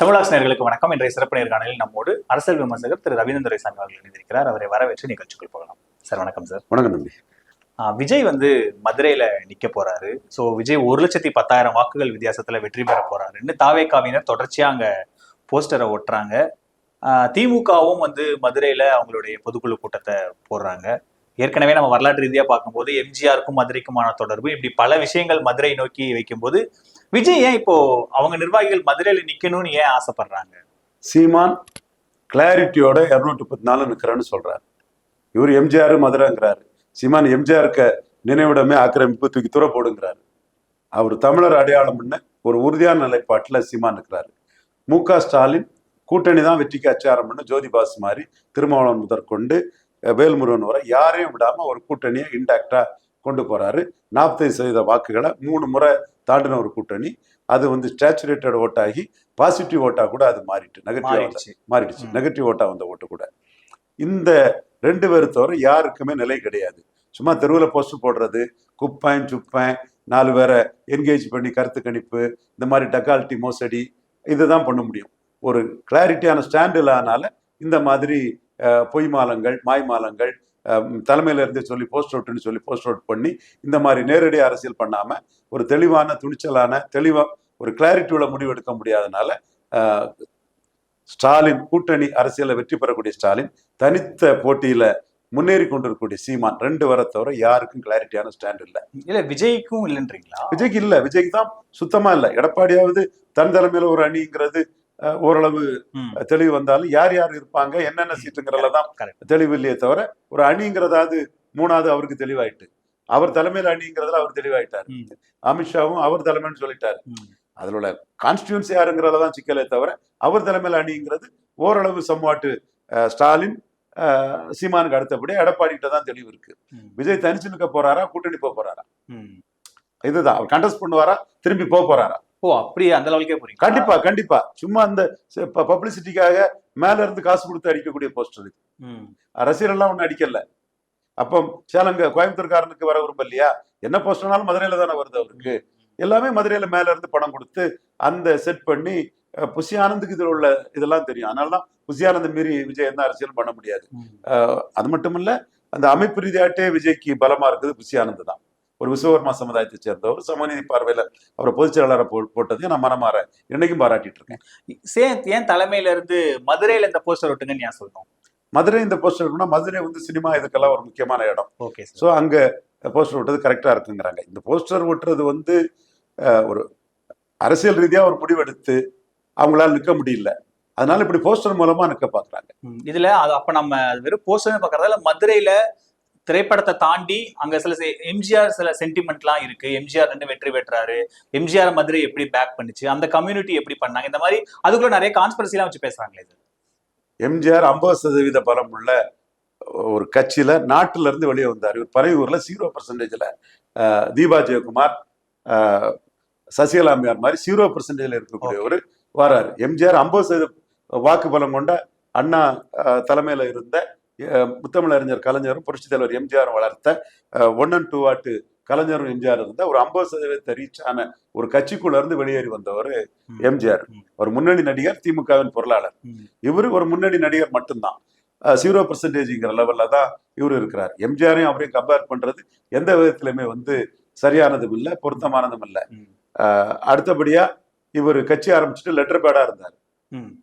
தமிழாஸ் வணக்கம். இன்றைய சிறப்பு நேர்காணலில் நம்மோடு அரசியல் விமர்சகர் திரு ரவீந்திர சாமி அவர்கள் இணைந்திருக்கிறார். அவரை வரவேற்று நிகழ்ச்சிக்குள் போகலாம். சார் வணக்கம் சார். வணக்கம் தம்பி. விஜய் வந்து மதுரையில நிக்க போறாரு. சோ விஜய் ஒரு லட்சத்தி பத்தாயிரம் வாக்குகள் வித்தியாசத்துல வெற்றி பெற போறாருன்னு தாவேக்காவினர் தொடர்ச்சியா அங்க போஸ்டரை ஒட்டுறாங்க. திமுகவும் வந்து மதுரையில அவங்களுடைய பொதுக்குழு கூட்டத்தை போடுறாங்க. ஏற்கனவே நம்ம வரலாற்று ரீதியாக பார்க்கும்போது எம்ஜிஆருக்கும் மதுரைக்குமான தொடர்பு. இப்படி பல விஷயங்கள் மதுரை நோக்கி வைக்கும்போது விஜய் ஏன் இப்போ அவங்க நிர்வாகிகள் மதுரையில நிக்கணும்னு ஏன் ஆசைப்படுறாங்க? சீமான் கிளாரிட்டியோட இரநூத்தி முப்பத்தி நாலு நிற்கிறேன்னு சொல்றாரு. இவர் எம்ஜிஆர் மதுரைங்கிறாரு. சீமான் எம்ஜிஆருக்கு நினைவிடமே ஆக்கிரமிப்பு தூக்கி தூர போடுங்கிறாரு. அவர் தமிழர் அடையாளம்னு ஒரு உறுதியான நிலைப்பாட்டில் சீமான் இருக்கிறாரு மு க ஸ்டாலின் கூட்டணி தான் வெற்றிக்கு அச்சாரம் பண்ண ஜோதிபாஸ் மாதிரி திருமாவளவன் முதற்கொண்டு வேல்முருகன் வரை யாரையும் விடாம ஒரு கூட்டணியை இன்டாக்டா கொண்டு போறாரு. நாற்பத்தைந்து சதவீத வாக்குகளை மூணு முறை தாண்டின ஒரு கூட்டணி. அது வந்து ஸ்டேச்சுரேட்டட் ஓட்டாகி பாசிட்டிவ் ஓட்டா கூட அது மாறிட்டு நெகட்டிவ் மாறிடுச்சு. நெகட்டிவ் ஓட்டா வந்த ஓட்டு கூட. இந்த ரெண்டு பேரை தவிர யாருக்குமே நிலை கிடையாது. சும்மா தெருவில் போஸ்ட் போடுறது குப்பேன் சுப்பேன் நாலு பேரை என்கேஜ் பண்ணி கருத்து கணிப்பு இந்த மாதிரி டக்கால்ட்டி மோசடி இதுதான் பண்ண முடியும். ஒரு கிளாரிட்டியான ஸ்டாண்ட் இல்லாதனால இந்த மாதிரி பொய் மாலங்கள் மாய் மாலங்கள் அஹ், தலைமையில இருந்து சொல்லி போஸ்ட் அவுட்னு சொல்லி போஸ்ட் அவுட் பண்ணி இந்த மாதிரி நேரடி அரசியல் பண்ணாம ஒரு தெளிவான துணிச்சலான தெளிவா ஒரு கிளாரிட்டி உள்ள முடிவு எடுக்க முடியாதனால ஸ்டாலின் கூட்டணி அரசியல வெற்றி பெறக்கூடிய ஸ்டாலின் தனித்த போட்டியில முன்னேறி கொண்டிருக்கக்கூடிய சீமான் ரெண்டு வர தவிர யாருக்கும் கிளாரிட்டியான ஸ்டாண்ட் இல்ல. இல்ல விஜய்க்கும் இல்லைன்றீங்களா? விஜய்க்கு இல்ல விஜய்க்கு தான் சுத்தமா இல்ல. எடப்பாடியாவது தன் தலைமையில ஒரு அணிங்கிறது ஓரளவு. தெளிவு வந்தாலும் யார் யார் இருப்பாங்க என்னென்ன சீட்டுங்கிறதுல தான் Correct. தெளிவு இல்லையே தவிர ஒரு அணிங்கிறதாவது மூணாவது அவருக்கு தெளிவாயிட்டு அவர் தலைமையில அணிங்கிறதுல அவர் தெளிவாயிட்டார். அமித்ஷாவும் அவர் தலைமைன்னு சொல்லிட்டாரு. அதுல உள்ள கான்ஸ்டியூன்சி யாருங்கிறதுல தான் சிக்கலே தவிர அவர் தலைமையில அணிங்கிறது ஓரளவு சம்வாட்டு ஸ்டாலின் சீமானுக்கு அடுத்தபடி எடப்பாடி கிட்ட தான் தெளிவு இருக்கு. விஜய் தனிச்சு நிற்க போறாரா கூட்டணி போக போறாரா. இதுதான் அவர் கண்டஸ்ட் பண்ணுவாரா திரும்பி போக போறாரா ஓ அப்படியே? அந்த லெவலுக்கே போறீங்க கண்டிப்பா கண்டிப்பா. சும்மா அந்த பப்ளிசிட்டிக்காக மேல இருந்து காசு கொடுத்து அடிக்கக்கூடிய போஸ்டர் இது. ரசிகர் எல்லாம் ஒண்ணு அடிக்கல. அப்போ சேலங்க கோயம்புத்தூர்காரனுக்கு வர விரும்பம் இல்லையா? என்ன போஸ்டர்னாலும் மதுரையில தானே வருது அவருக்கு. எல்லாமே மதுரையில மேல இருந்து பணம் கொடுத்து அந்த செட் பண்ணி புசி ஆனந்துக்கு இதில் உள்ள இதெல்லாம் தெரியும். அதனால தான் புசி ஆனந்த் மீறி விஜய் எந்த அரசியலும் பண்ண முடியாது. அது மட்டும் இல்ல அந்த அமைப்பு ரீதியாட்டே விஜய்க்கு பலமா இருக்குது புசி ஆனந்த் தான். ஒரு விஸ்வகர்மா சமுதாயத்தை சேர்ந்தவர் சமநீதி பார்வையில அவரை பொதுச் செயலாளரை போ போட்டதையும் நான் மனமாற என்னைக்கும் பாராட்டிட்டு இருக்கேன் சே- ஏன் தலைமையில இருந்து மதுரையில இந்த போஸ்டர் ஒட்டுங்கன்னு ஏன் சொல்லணும் மதுரை இந்த போஸ்டர் இருக்குன்னா மதுரை வந்து சினிமா இதுக்கெல்லாம் ஒரு முக்கியமான இடம். ஓகே ஸோ அங்க போஸ்டர் ஒட்டுறது கரெக்டா இருக்குங்கிறாங்க. இந்த போஸ்டர் ஒட்டுறது வந்து ஒரு அரசியல் ரீதியா ஒரு முடிவெடுத்து அவங்களால நிற்க முடியல. அதனால இப்படி போஸ்டர் மூலமா நிற்க பாக்குறாங்க. இதுல அது அப்ப நம்ம வெறும் போஸ்டர் பாக்குறதால மதுரையில திரைப்படத்தை தாண்டி அங்க சில எம்ஜிஆர் சில சென்டிமெண்ட்லாம் இருக்கு. எம்ஜிஆர் ரெண்டு வெற்றி பெற்றாரு. எம்ஜிஆர் மதுரை எப்படி பேக் பண்ணுச்சு? அந்த கம்யூனிட்டி எப்படி பண்ணாங்க? இந்த மாதிரி அதுக்குள்ள நிறைய கான்ஸ்பிரசி எல்லாம் வச்சு பேசுறாங்களே இது. எம்ஜிஆர் ஐம்பது சதவீத பலம் உள்ள ஒரு கட்சியில நாட்டுல இருந்து வெளியே வந்தார். இவர் பறையூர்ல ஜீரோ பர்சன்டேஜ்ல தீபா ஜெயக்குமார் அஹ், சசிகலா அம்மையார் மாதிரி ஜீரோ பர்சன்டேஜ்ல இருக்கக்கூடியவர் வராரு. எம்ஜிஆர் ஐம்பது சதவீத வாக்கு பலம் கொண்ட அண்ணா தலைமையில இருந்த முத்தமிழறிஞர் கலைஞரும் புரட்சி தலைவர் எம்ஜிஆர் வளர்த்த ஒன் அண்ட் டூ வாட்டு கலைஞரும் எம்ஜிஆர் இருந்த ஒரு ஐம்பது சதவீதத்தை ரீச் ஆன ஒரு கட்சிக்குள்ள இருந்து வெளியேறி வந்தவர். எம்ஜிஆர். ஒரு முன்னணி நடிகர் திமுகவின் பொருளாளர். இவர் ஒரு முன்னணி நடிகர் மட்டும்தான் ஜீரோ பர்சன்டேஜ்ங்கிற லெவல்ல தான் இவர் இருக்கிறார் எம்ஜிஆரையும் அவரையும் கம்பேர் பண்றது எந்த விதத்திலுமே வந்து சரியானதும் இல்லை பொருத்தமானதும் இல்லை ம். அஹ் அடுத்தபடியா இவர் கட்சி ஆரம்பிச்சுட்டு லெட்டர் பேடா இருந்தார்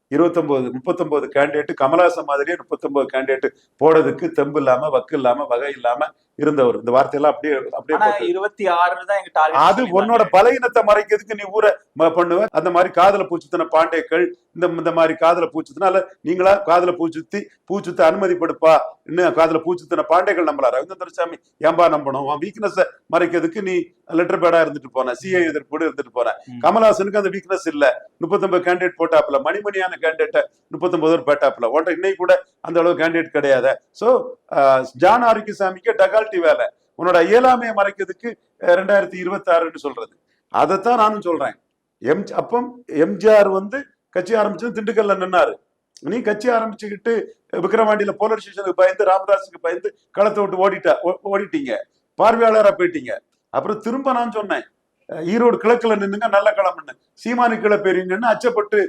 ம். இருபத்தொன்பது முப்பத்தொன்பது கேண்டிடேட் கமலாசன் மாதிரியே முப்பத்தொன்பது கேண்டிடேட் போடுறதுக்கு தெம்பு இல்லாம வக்கு இல்லாம வகை இல்லாம இருந்தவர். இந்த வார்த்தையெல்லாம் அப்படியே அப்படியே இருபத்தி ஆறு தான் எங்க அது உன்னோட பலகீனத்தை மறைக்கிறதுக்கு நீ ஊரை பண்ணுவ. அந்த மாதிரி காதல பூச்சுத்தின பாண்டேக்கள் இந்த இந்த மாதிரி காதல பூச்சுத்தினால நீங்களா காதல பூச்சுத்தி பூச்சுத்த அனுமதிப்படுப்பா. இன்னும் காதல பூச்சுத்தின பாண்டேக்கள் நம்பலாம் ரவீந்திர சாமி ஏன்பா நம்பணும்? உன் வீக்னஸை மறைக்கிறதுக்கு நீ லெட்டர் பேடா இருந்துட்டு போன சிஏ எதிர்ப்பு இருந்துட்டு போன. கமல்ஹாசனுக்கு அந்த வீக்னஸ் இல்ல. முப்பத்தொன்பது கேண்டிடேட் போட்டாப்புல. மணிமணியான கேண்டிடேட்டை முப்பத்தொன்பது பேர் பேட்டாப்பில் ஒன்றை இன்னைக்கு கூட அந்த அளவு கேண்டிடேட் கிடையாது. ஸோ ஜான் ஆரோக்கியசாமிக்கு டகால்ட்டி வேலை. உன்னோட இயலாமையை மறைக்கிறதுக்கு ரெண்டாயிரத்தி இருபத்தி ஆறுன்னு சொல்றது. அதைத்தான் நானும் சொல்றேன். எம் அப்போ எம்ஜிஆர் வந்து கட்சி ஆரம்பிச்சது திண்டுக்கல்ல நின்னாரு. நீ கட்சி ஆரம்பிச்சுக்கிட்டு விக்ரவாண்டியில போலீஸ் ஸ்டேஷனுக்கு பயந்து ராமதாஸுக்கு பயந்து களத்தை விட்டு ஓடிட்டா ஓடிட்டீங்க. பார்வையாளராக போயிட்டீங்க. அப்புறம் திரும்ப நான் சொன்னேன் ஈரோடு கிழக்குல நின்னுங்க நல்ல களம்னு. சீமானு கிளை பெரியங்கன்னு அச்சப்பட்டு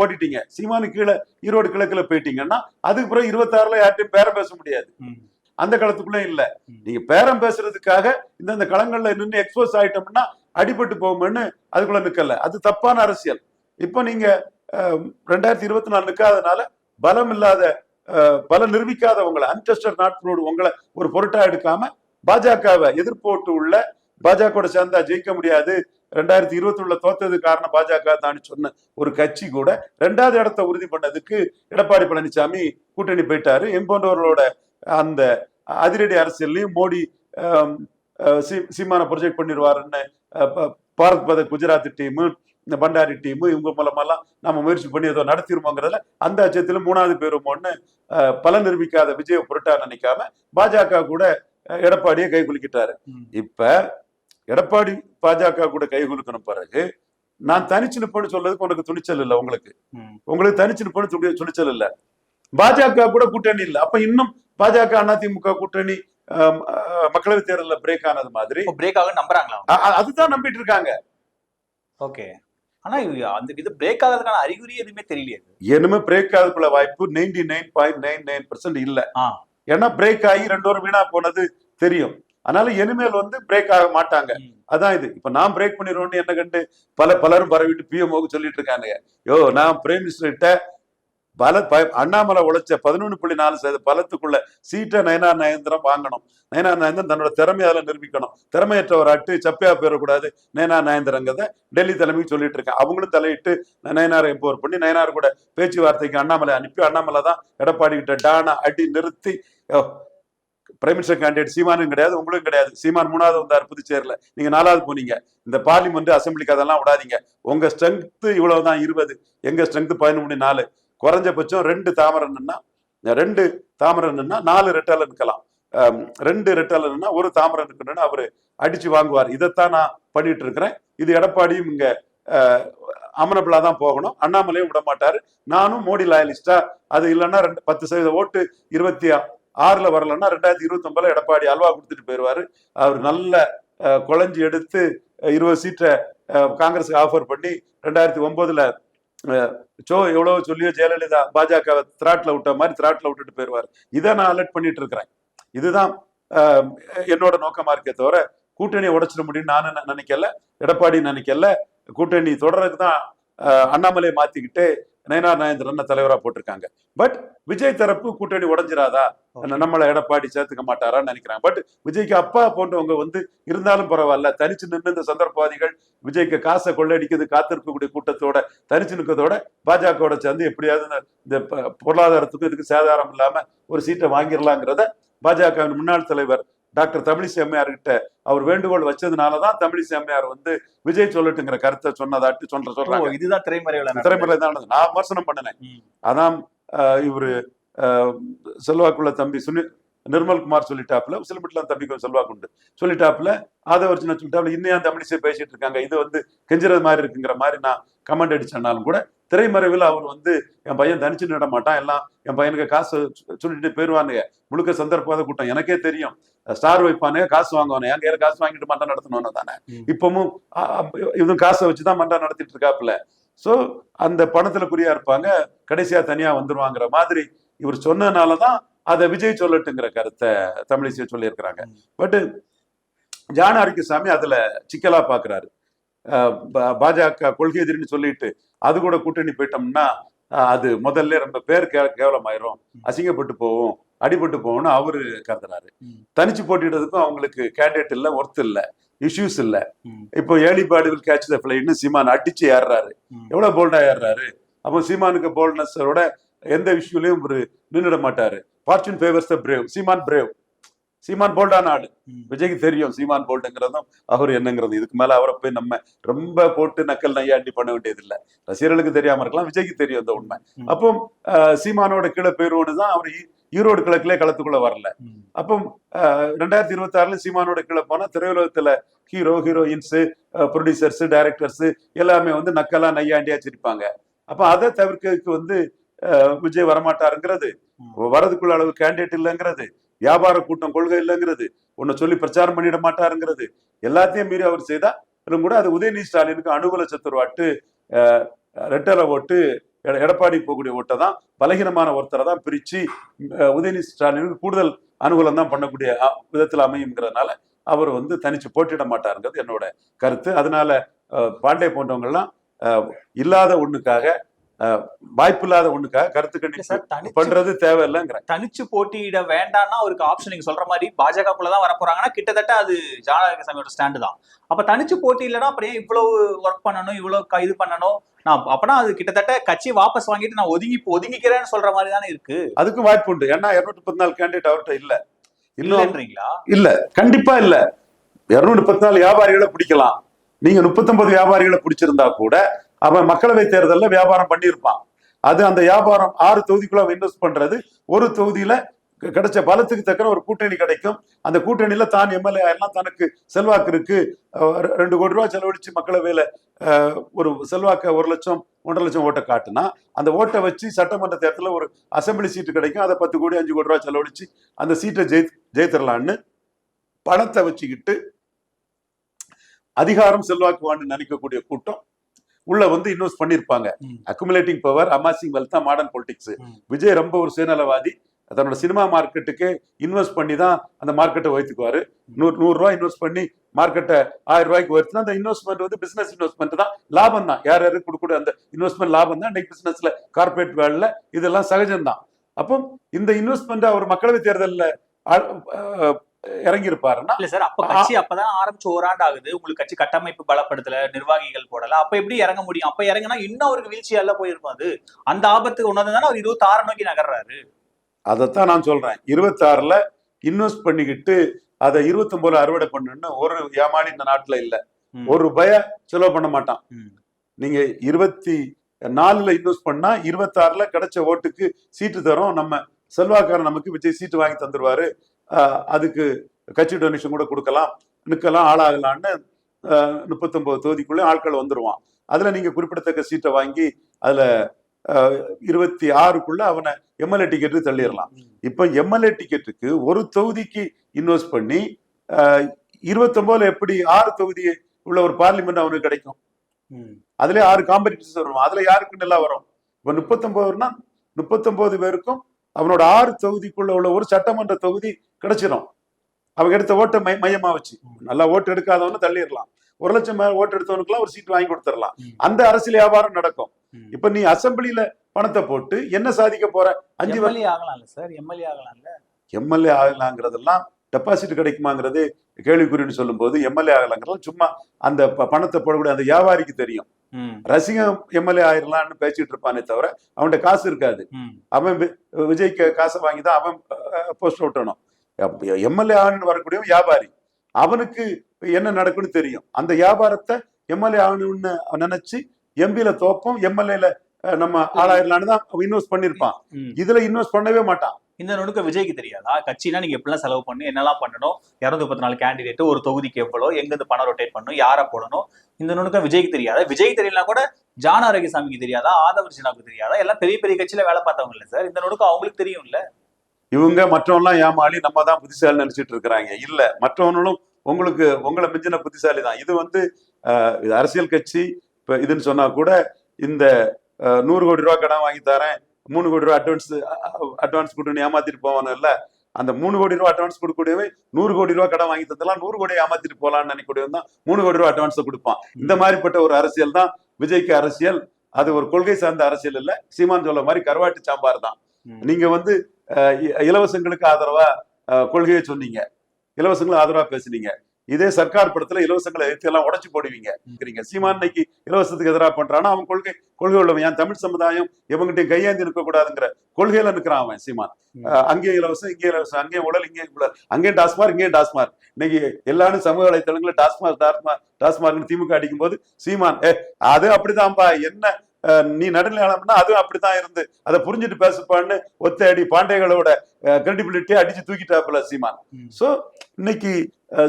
ஓட்டிட்டீங்க சீமானு கீழே ஈரோடு கிழக்குல போயிட்டீங்கன்னா அதுக்கு பிறகு இருபத்தாறுல யார்ட்டையும் பேரம் பேச முடியாது. அந்த களத்துக்குள்ள இல்ல. நீங்க பேரம் பேசுறதுக்காக இந்தந்த களங்கள்ல நின்று எக்ஸ்போஸ் ஆயிட்டோம்னா அடிபட்டு போகும்னு அதுக்குள்ள நிக்கல. அது தப்பான அரசியல். இப்போ நீங்க ரெண்டாயிரத்தி இருபத்தி நாலு நிக்காதனால பலம் இல்லாத பலம் நிரூபிக்காதவங்களை அன்டெஸ்டட் நாட் ப்ரூவ்டு உங்களை ஒரு பொருட்டா எடுக்காம பாஜகவை எதிர்ப்போட்டு உள்ள பாஜக சேர்ந்தா ஜெயிக்க முடியாது. ரெண்டாயிரத்தி இருபத்தி ஒண்ணுல தோத்தது காரணம் பாஜக தான் சொன்ன ஒரு கட்சி கூட ரெண்டாவது இடத்தை உறுதி பண்ணதுக்கு எடப்பாடி பழனிசாமி கூட்டணி போயிட்டாரு எம் போன்றவர்களோட அந்த அதிரடி அரசியல்லையும் மோடி சீமான ப்ரொஜெக்ட் பண்ணிடுவாருன்னு பாரத் பதக் குஜராத் டீமு இந்த பண்டாரி டீமு இவங்க மூலமெல்லாம் நம்ம முயற்சி பண்ணி ஏதோ நடத்திருமோங்கிறதுல அந்த அச்சத்தில் மூணாவது பேருமோன்னு பலன் நிரூபிக்காத விஜய புரட்டா நினைக்காம பாஜக கூட எடப்பாடியை கை குலுக்கிட்டாரு. இப்ப எடப்பாடி பாஜக கூட கை குலுக்கின பிறகு நான் தனிச்சு நிப்பேன்னு சொல்றதுக்கு உனக்கு துணிச்சல் இல்லை உங்களுக்கு. உங்களுக்கு தனிச்சு நிப்பேன்னு துணி- துணிச்சல் இல்லை. பாஜக கூட கூட்டணி இல்லை. அப்ப இன்னும் பாஜக அதிமுக கூட்டணி மக்களவைத் தேர்தலில் பிரேக் ஆனது மாதிரி பிரேக் ஆக நம்புறாங்களா அதுதான் நம்பிட்டு இருக்காங்க. ஓகே. ஆனா அந்த இது பிரேக் ஆகிறதுக்கான அறிகுறி எதுவுமே தெரியலையே இனிமே பிரேக் ஆகிறதுக்குள்ள வாய்ப்பு ninety nine point nine nine percent இல்ல. ஏன்னா பிரேக் ஆகி ரெண்டு வாரம் வீணா போனது தெரியும். அதனால இனிமேல் வந்து பிரேக் ஆக மாட்டாங்க. அதான் இது. இப்ப நான் பிரேக் பண்ணிடுவோம்னு என்ன கண்டு? பல பலரும் பரவிட்டு பிஎம்ஓக்கு சொல்லிட்டு இருக்காங்க யோ நான் பிரைம் மினிஸ்டர்கிட்ட பல ப- அண்ணாமலை உழைச்ச பதினொன்று புள்ளி நாலு சதவீத பலத்துக்குள்ள சீட்டை நயனா நயந்திரம் வாங்கணும். நயனா நயந்திரம் தன்னோட திறமையை அதில் நிரூபிக்கணும். திறமையற்ற ஒரு அட்டு சப்பையா போயிடக்கூடாது. நயனா நயந்திரங்கிறத டெல்லி தலைமைக்கு சொல்லிட்டு இருக்கேன் அவங்களும் தலையிட்டு நயனாரை எம்பவர் பண்ணி நயனார் கூட பேச்சுவார்த்தைக்கு அண்ணாமலை அனுப்பி அண்ணாமலை தான் எடப்பாடி கிட்ட டானா அடி நிறுத்தி பிரைம் மினிஸ்டர் கேண்டிடேட் சீமானும் கிடையாது உங்களும் கிடையாது. சீமான் மூணாவது வந்தார் புதுச்சேரியில். நீங்கள் நாலாவது போனீங்க. இந்த பார்லிமெண்ட் அசம்பிளிக்கு அதெல்லாம் விடாதீங்க. உங்கள் ஸ்ட்ரென்த்து இவ்வளவு தான் இருபது. எங்கள் ஸ்ட்ரென்த்து பதினொன்று நாலு. குறைஞ்சபட்சம் ரெண்டு தாமரன்னா ரெண்டு தாமரன்னா நாலு ரெட்டால நிற்கலாம். ரெண்டு ரெட்டால ஒரு தாமரம் நிற்கணும்னு அவர் அடித்து வாங்குவார். இதைத்தான் நான் பண்ணிட்டு இருக்கிறேன். இது எடப்பாடியும் இங்கே அமனபிளா தான் போகணும். அண்ணாமலையும் விட மாட்டாரு நானும் மோடி லாயலிஸ்டா அது இல்லைன்னா ரெண்டு பத்து சதவீத ஓட்டு இருபத்தி ஆறுல வரலன்னா ரெண்டாயிரத்தி இருபத்தி ஒன்பதுல எடப்பாடி அல்வா கொடுத்துட்டு போயிடுவாரு அவர் நல்ல குழஞ்சி எடுத்து இருபது சீட்டை காங்கிரஸுக்கு ஆஃபர் பண்ணி ரெண்டாயிரத்தி ஒன்பதுல சோ எவ்வளவு சொல்லியோ ஜெயலலிதா பாஜக திராட்டில் விட்ட மாதிரி திராட்டில் விட்டுட்டு போயிடுவார் இதை நான் அலர்ட் பண்ணிட்டு இருக்கிறேன். இதுதான் என்னோட நோக்கமா இருக்கே தவிர கூட்டணியை உடைச்சிட முடியும்னு நானும் நினைக்கல. எடப்பாடி நினைக்கல. கூட்டணி தொடர்றதுக்கு தான் அண்ணாமலையை மாத்திக்கிட்டு நயனார் நாயந்திரன் தலைவரா போட்டிருக்காங்க. பட் விஜய் தரப்பு கூட்டணி உடைஞ்சிராதா? நம்மளை எடப்பாடி சேர்த்துக்க மாட்டாரான்னு நினைக்கிறாங்க. பட் விஜய்க்கு அப்பா போன்றவங்க வந்து இருந்தாலும் பரவாயில்ல. தனிச்சு நின்று இந்த சந்தர்ப்பவாதிகள் விஜய்க்கு காசை கொள்ளையடிக்கிறது காத்திருக்கக்கூடிய கூட்டத்தோட தனிச்சு நிற்கிறதோட பாஜகவோட சேர்ந்து எப்படியாவது இந்த- பொருளாதாரத்துக்கும் இதுக்கு சேதாரம் இல்லாம ஒரு சீட்டை வாங்கிடலாங்கிறத பாஜகவின் முன்னாள் தலைவர் டாக்டர் தமிழிசை அம்மையார் கிட்ட அவர் வேண்டுகோள் வச்சதுனாலதான் தமிழிசை அம்மையார் வந்து விஜய் சொல்லட்டுங்கிற கருத்தை சொன்னதாட்டு சொல்ற சொல்றாங்க இதுதான் திரைமறைவுல நடந்தது. திரைமறை தான். நான் விமர்சனம் பண்ணினேன். அதான் இவரு செல்வாக்குள்ள தம்பி சுனி நிர்மல்குமார் சொல்லிட்டாப்புல சிலம்பட்டிலாம் தம்பிக்கு செல்வாக்கு உண்டு. சொல்லிட்டாப்புல ஆதவர்ஜுன சொல்லிட்டாப்புல இன்னும் தமிழிசை பேசிட்டு இருக்காங்க? இது வந்து கெஞ்சுறது மாதிரி இருக்குங்கிற மாதிரி நான் கமெண்ட் அடிச்சேன்னாலும் கூட திரைமறைவில் அவர் வந்து என் பையன் தனிச்சு நிட மாட்டான். எல்லாம் என் பையனுக்கு காசு சொல்லிட்டு போயிருவானுங்க. முழுக்க சந்தர்ப்பாத கூட்டம். எனக்கே தெரியும். ஸ்டார் வைப்பானுங்க காசு வாங்குவானு என் கையில காசு வாங்கிட்டு மன்றம் நடத்தணும்னு தானே. இப்பவும் இதுவும் காசை வச்சுதான் மன்றம் நடத்திட்டு இருக்காப்புல. சோ அந்த பணத்துல குறியா இருப்பாங்க. கடைசியா தனியா வந்துருவாங்கிற மாதிரி இவர் சொன்னதுனாலதான் அதை விஜய் சொல்லட்டுங்கிற கருத்தை தமிழிசை சொல்லியிருக்கிறாங்க ம். பட் ஜான அரிக்கசாமி அதுல சிக்கலா பாக்குறாரு பாஜக கொள்கை எதிரின்னு சொல்லிட்டு அது கூட கூட்டணி போயிட்டோம்னா அது முதல்ல ரொம்ப பேர் கே கேவலமாயிரும் அசிங்கப்பட்டு போவோம் அடிபட்டு போவோம்னு அவரு கருதுறாரு. தனிச்சு போட்டிடுறதுக்கும் அவங்களுக்கு கேண்டிடேட் இல்ல ஒர்த் இல்ல இஷ்யூஸ் இல்ல. இப்போ early bird will catch the ஃபிளைட்னு Seeman அடிச்சு ஏறுறாரு. எவ்வளவு போல்டா ஏறுறாரு அப்போ சீமானுக்கு போல்ட்னஸோட எந்த விஷயம்லயும் ஒரு நின்றுட மாட்டாரு fortune favours the brave Seeman brave Seeman போல்டான ஆளு. ம். விஜய்க்கு தெரியும் சீமான் போல்ட்டுங்கிறதும் அவர் என்னங்கிறது. இதுக்கு மேல அவரை போய் நம்ம ரொம்ப போட்டு நக்கல் நையாண்டி பண்ண வேண்டியது இல்ல ரசிகர்களுக்கு தெரியாம இருக்கலாம் விஜய்க்கு தெரியும் இந்த உண்மை. அப்போ சீமானோட கீழே போயிருவோன்னு தான் அவர் ஈரோடு கிழக்குலே களத்துக்குள்ள வரல. அப்போ ரெண்டாயிரத்தி இருபத்தி ஆறுல சீமானோட கீழே போனா திரையுலகத்துல ஹீரோ ஹீரோயின்ஸ் ப்ரொடியூசர்ஸ் டைரக்டர்ஸ் எல்லாமே வந்து நக்கலா நையாண்டியா சிரிப்பாங்க. அப்ப அதை தவிர்க்கிறதுக்கு வந்து விஜய் வரமாட்டாருங்கிறது. வரதுக்குள்ள அளவு கேண்டிடேட் இல்லைங்கிறது. வியாபார கூட்டம் கொள்கை இல்லைங்கிறது. உன்னை சொல்லி பிரச்சாரம் பண்ணிட மாட்டாருங்கிறது. எல்லாத்தையும் மீறி அவர் செய்தா கூட அது உதயநிதி ஸ்டாலினுக்கு அனுகூல சத்துருவாட்டு அஹ், ரெட்டலை ஓட்டு எட- எடப்பாடி போகக்கூடிய ஓட்டை தான் பலகீனமான ஒருத்தரை தான் அஹ், உதயநிதி ஸ்டாலினுக்கு கூடுதல் அனுகூலம் தான் பண்ணக்கூடிய விதத்தில் அமையுங்கிறதுனால அவர் வந்து தனிச்சு போட்டியிட மாட்டாருங்கிறது என்னோட கருத்து. அதனால பாண்டே போன்றவங்கெல்லாம் இல்லாத ஒண்ணுக்காக வாய்ப்பில்லாத ஒண்ணுக்காக கருத்து கணிப்பு பண்றது தேவையில்லைங்கிற தனிச்சு போட்டியிட வேண்டாம்னா அவருக்கு ஆப்ஷன் நீங்க சொல்ற மாதிரி பாஜகக்குள்ள தான் வர போறாங்கன்னா கிட்டத்தட்ட அது ஜானகிசாமியோட ஸ்டாண்டு தான். அப்ப தனிச்சு போட்டி இல்லைன்னா ஏன் இவ்வளவு ஒர்க் பண்ணணும் இவ்வளவு இது பண்ணணும். நான் அப்பனா அது கிட்டத்தட்ட கட்சி வாபஸ் வாங்கிட்டு நான் ஒதுங்கி ஒதுங்கிக்கிறேன்னு சொல்ற மாதிரி தானே இருக்கு. அதுக்கும் வாய்ப்பு உண்டு. ஏன்னா இருநூத்தி முப்பத்தி நாலு கேண்டிடேட் அவர்கிட்ட இல்ல. இல்லன்றீங்களா? இல்ல. கண்டிப்பா இல்ல. இருநூத்தி முப்பத்தி நாலு வியாபாரிகளை பிடிக்கலாம். நீங்க முப்பத்தொன்பது வியாபாரிகளை பிடிச்சிருந்தா கூட அவன் மக்களவை தேர்தலில் வியாபாரம் பண்ணியிருப்பான். அது அந்த வியாபாரம் ஆறு தொகுதிக்குள்ள அவன் இன்வெஸ்ட் பண்றது. ஒரு தொகுதியில க- கிடைச்ச பலத்துக்கு தக்கன ஒரு கூட்டணி கிடைக்கும். அந்த கூட்டணியில தான் எம்எல்ஏ எல்லாம் தனக்கு செல்வாக்கு இருக்கு. ரெண்டு கோடி ரூபாய் செலவழிச்சு மக்களவையில ஒரு செல்வாக்க ஒரு லட்சம் ஒன்றரை லட்சம் ஓட்டை காட்டுனா அந்த ஓட்டை வச்சு சட்டமன்ற தேர்தலில் ஒரு அசெம்பிளி சீட்டு கிடைக்கும். அதை பத்து கோடி அஞ்சு கோடி ரூபாய் செலவழிச்சு அந்த சீட்டை ஜெயி ஜெயித்திரலான்னு பணத்தை வச்சுக்கிட்டு அதிகாரம் செல்வாக்கு வான்னு நினைக்கக்கூடிய கூட்டம் உள்ள வந்து இன்வெஸ்ட் பண்ணிருப்பாங்க. ம். அக்குமுலேட்டிங் பவர் அமாசிங் வெல்த் தான் மாடர்ன் பொலிட்டிக்ஸ் ம். விஜய் ரொம்ப ஒரு சுயநலவாதி. தன்னோட சினிமா மார்க்கெட்டுக்கு இன்வெஸ்ட் பண்ணி தான் அந்த மார்க்கெட்டை வைத்துக்குவாரு நூறு நூறு ரூபாய் இன்வெஸ்ட் பண்ணி மார்க்கெட்டை ஆயிரம் ரூபாய்க்கு உயர்த்தினா அந்த இன்வெஸ்ட்மெண்ட் வந்து பிசினஸ் இன்வெஸ்ட்மெண்ட் தான். லாபம் தான். யார் யாருக்கு கொடுக்கக்கூடிய அந்த இன்வெஸ்ட்மெண்ட் லாபம் தான். இன்னைக்கு பிசினஸ்ல கார்பரேட் வேல்ல இதெல்லாம் சகஜம்தான். அப்போ இந்த இன்வெஸ்ட்மெண்ட் அவர் மக்களவை தேர்தலில் இறங்கி இருப்பாருன்னா இல்ல சார் அப்ப கட்சி அப்பதான் ஆரம்பிச்சு ஓராண்டு ஆகுது உங்களுக்கு கட்சி கட்டமைப்பு பலப்படுத்தல நிர்வாகிகள் போடல. அப்ப எப்படி இறங்க முடியும்? அப்ப இறங்கினா இன்னும் அவருக்கு வீழ்ச்சியால போயிருக்கும் அது. அந்த ஆபத்துக்கு உணர்ந்து தானே அவர் இருபத்தி ஆறு நோக்கி நகர்றாரு. அதைத்தான் நான் சொல்றேன். இருபத்தாறுல இன்வெஸ்ட் பண்ணிக்கிட்டு அதை இருபத்தொன்பதுல அறுவடை பண்ணுன்னு ஒரு ஏமாளி இந்த நாட்டுல இல்ல. ஒரு ரூபாய செலவு பண்ண மாட்டான். நீங்க இருபத்தி நாலுல இன்வெஸ்ட் பண்ணா இருபத்தாறுல கிடைச்ச ஓட்டுக்கு சீட்டு தரும். நம்ம செல்வாக்காரன் நமக்கு விஜய் சீட்டு வாங்கி தந்துருவாரு. அதுக்கு கட்சி டொனேஷன் கூட கொடுக்கலாம். நிக்கலாம் ஆளாகலான்னு ஆஹ் முப்பத்தொன்பது தொகுதிக்குள்ளே ஆட்கள் வந்துருவான். அதுல நீங்க குறிப்பிடத்தக்க சீட்டை வாங்கி அதுல இருபத்தி ஆறுக்குள்ள அவனை எம்எல்ஏ டிக்கெட்டு தள்ளிடலாம். இப்போ எம்எல்ஏ டிக்கெட்டுக்கு ஒரு தொகுதிக்கு இன்வெஸ்ட் பண்ணி இருபத்தொன்பதுல எப்படி ஆறு தொகுதி உள்ள ஒரு பார்லிமெண்ட் அவனுக்கு கிடைக்கும். அதுல ஆறு காம்படிட்டர்ஸ் வரும் அதுல யாருக்கு நல்லா வரும்? இப்ப முப்பத்தொன்பதுனா முப்பத்தொன்பது பேருக்கும் அவனோட ஆறு தொகுதிக்குள்ள உள்ள ஒரு சட்டமன்ற தொகுதி கிடைச்சிடும் அவங்க எடுத்த ஓட்டை மை மையமா வச்சு. நல்லா ஓட்டு எடுக்காதவன தள்ளிடலாம். ஒரு லட்சம் ஓட்டு எடுத்தவனுக்குலாம் ஒரு சீட் வாங்கி கொடுத்துடலாம். அந்த அரசியல் வியாபாரம் நடக்கும். இப்ப நீ அசெம்பிளில பணத்தை போட்டு என்ன சாதிக்க போற? அஞ்சு எம்எல்ஏ ஆகலாம்ல சார்? எம்எல்ஏ ஆகலாம்ல? எம்எல்ஏ ஆகலாங்கிறதெல்லாம் டெபாசிட் கிடைக்குமாங்கிறது கேள்விக்குறின்னு சொல்லும்போது எம்எல்ஏ ஆகலாங்கிறது சும்மா அந்த பணத்தை போடக்கூடிய அந்த வியாபாரிக்கு தெரியும். ரசிகம் எம்எல்ஏ ஆயிரலாம்னு பேசிட்டு இருப்பானே தவிர அவன்கிட்ட காசு இருக்காது. அவன் விஜய்க்கு காசை வாங்கி தான் அவன் போஸ்ட் ஓட்டணும். எம்எல்ஏ ஆகணும்னு வரக்கூடிய வியாபாரி. அவனுக்கு என்ன நடக்கும்னு தெரியும். அந்த வியாபாரத்தை எம்எல்ஏ ஆகணும்னு நினைச்சு எம்பியில தோப்போம். எம்எல்ஏல நம்ம ஆளாயிரலான்னு தான் இன்வெஸ்ட் பண்ணிருப்பான். இதுல இன்வெஸ்ட் பண்ணவே மாட்டான். இந்த நுணுக்க விஜய்க்கு தெரியாதா? கட்சினா நீங்க எப்படிலாம் செலவு பண்ணணும்? என்னெல்லாம் பண்ணணும்? இருநூத்தி முப்பத்தி நாலு கேண்டிடேட் ஒரு தொகுதிக்கு எவ்வளோ? எங்க இருந்து பணம் ரொட்டேட் பண்ணணும்? யாரை போடணும்? இந்த நுணுக்கம் விஜய்க்கு தெரியாதா? விஜய் தெரியலனா கூட ஜான ஆரோக்கியசாமிக்கு தெரியாதா? ஆதவர் சினாவுக்கு தெரியாதா? எல்லாம் பெரிய பெரிய கட்சியில வேலை பார்த்தவங்க இல்ல சார். இந்த நுணுக்கம் அவங்களுக்கு தெரியும்ல. இவங்க மற்றவன்லாம் ஏமாளி நம்ம தான் புத்திசாலி நினைச்சிட்டு இருக்கிறாங்க. இல்ல மற்றவங்களும் உங்களுக்கு உங்களை மிஞ்சின புத்திசாலி தான் இது வந்து இது அரசியல் கட்சி இப்ப இதுன்னு சொன்னா கூட இந்த நூறு கோடி ரூபா கடன் வாங்கி தரேன் மூணு கோடி ரூபா அட்வான்ஸ் அட்வான்ஸ் கொடுன்னு ஏமாத்திட்டு போவானு இல்ல அந்த மூணு கோடி ரூபா அட்வான்ஸ் கொடுக்கக்கூடியவே நூறு கோடி ரூபா கடன் வாங்கி தந்தலாம் நூறு கோடி ஏமாத்திட்டு போலாம்னு நினைக்கக்கூடியவன் தான் மூணு கோடி ரூபா அட்வான்ஸ் கொடுப்பான். இந்த மாதிரிப்பட்ட ஒரு அரசியல் தான் விஜய்க்கு அரசியல். அது ஒரு கொள்கை சார்ந்த அரசியல் இல்ல. சீமான் சொல்ல மாதிரி கருவாட்டு சாம்பார் தான். நீங்க வந்து இலவசங்களுக்கு ஆதரவா கொள்கையை சொன்னீங்க. இலவசங்களுக்கு ஆதரவா பேசுனீங்க. இதே சர்க்கார் படத்துல இலவசங்களை எடுத்து எல்லாம் உடைச்சு போடுவீங்க. சீமான் இன்னைக்கு இலவசத்துக்கு எதிராக பண்றானா அவன் கொள்கை கொள்கை உள்ளவன். ஏன் தமிழ் சமுதாயம் இவங்கிட்டையும் கையேந்தி நிற்க கூடாதுங்கிற கொள்கையில நிற்கிறான் அவன் சீமான். அங்கேயும் இலவசம் இங்கேயும் இலவசம் அங்கேயும் உடல் இங்கேயும் உடல். அங்கேயும் டாஸ்மார் இங்கேயும் டாஸ்மார் இன்னைக்கு எல்லாரும் சமூக வலைத்தளங்கள டாஸ்மார் டாஸ்மார் டாஸ்மார்னு திமுக அடிக்கும் போது சீமான் ஏ அது அப்படிதான்பா. என்ன நீ நடுநிலையாளம்னா அதுவும் அப்படித்தான் இருந்து அதை புரிஞ்சுட்டு பேசுப்பான்னு ஒத்த அடி பாண்டியங்களோட கிரெடிபிலிட்டியை அடிச்சு தூக்கிட்டாப்புல சீமான். சோ இன்னைக்கு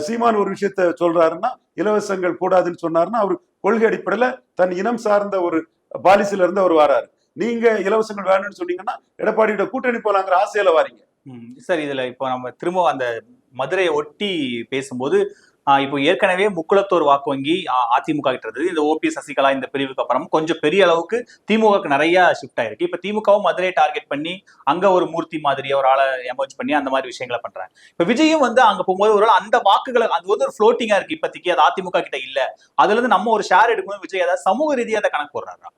சீமான் ஒரு விஷயத்த சொல்றாருன்னா இலவசங்கள் கூடாதுன்னு சொன்னாருன்னா அவர் கொள்கை அடிப்படையில தன் இனம் சார்ந்த ஒரு பாலிசில இருந்து அவர் வராரு நீங்க இலவசங்கள் வேணும்னு சொன்னீங்கன்னா எடப்பாடியோட கூட்டணி போலாங்கிற ஆசையில வாரீங்க. சார் இதுல இப்போ நம்ம திரும்ப அந்த மதுரையை ஒட்டி பேசும்போது இப்போ ஏற்கனவே முக்குளத்தோர் வாக்கு வங்கி அதிமுக கிட்ட இருந்தது. இந்த ஓபி சசிகலா இந்த பிரிவுக்கு அப்புறம் கொஞ்சம் பெரிய அளவுக்கு திமுகக்கு நிறைய ஷிஃப்ட் ஆயிருக்கு. இப்ப திமுகவும் மதுரை டார்கெட் பண்ணி அங்க ஒரு மூர்த்தி மாதிரி ஒரு ஆளை எமர்ஜ் பண்ணி அந்த மாதிரி விஷயங்களை பண்றாங்க. இப்ப விஜயும் வந்து அங்க போகும்போது ஒரு அந்த வாக்குகளை அது வந்து ஒரு ஃப்ளோட்டிங்கா இருக்கு. இப்போதைக்கு அது அதிமுக கிட்ட இல்ல. அதுல இருந்து நம்ம ஒரு ஷேர் எடுக்கணும் விஜய் ஏதாவது சமூக ரீதியா அதை கணக்கு போடுறாரா?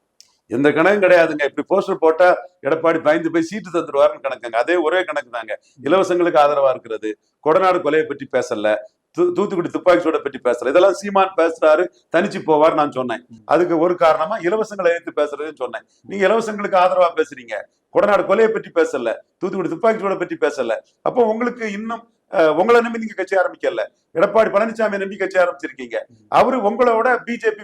எந்த கணக்கும் கிடையாதுங்க. இப்படி போஸ்டர் போட்டா எடப்பாடி பயந்து போய் சீட்டு தந்துருவாருன்னு கணக்குங்க. அதே ஒரே கணக்கு தாங்க இலவசங்களுக்கு ஆதரவா இருக்கிறது. கொடநாடு கொலையை பற்றி பேசல. தூத்துக்குடி துப்பாக்கி சூட பற்றி பேசல. இதெல்லாம் சீமான் பேசுறாரு தனிச்சு போவார் நான் சொன்னேன். அதுக்கு ஒரு காரணமா இலவசங்களை எதிர்த்து பேசுறதுன்னு சொன்னேன். நீங்க இலவசங்களுக்கு ஆதரவா பேசுறீங்க. கொடநாடு கொலையை பற்றி பேசல. தூத்துக்குடி துப்பாக்கி சூட பற்றி பேசல. அப்போ உங்களுக்கு இன்னும் உங்களை நம்பி நீங்க கட்சி ஆரம்பிக்கல. எடப்பாடி பழனிசாமி நம்பி கட்சி ஆரம்பிச்சிருக்கீங்க. அவரு உங்களோட பிஜேபி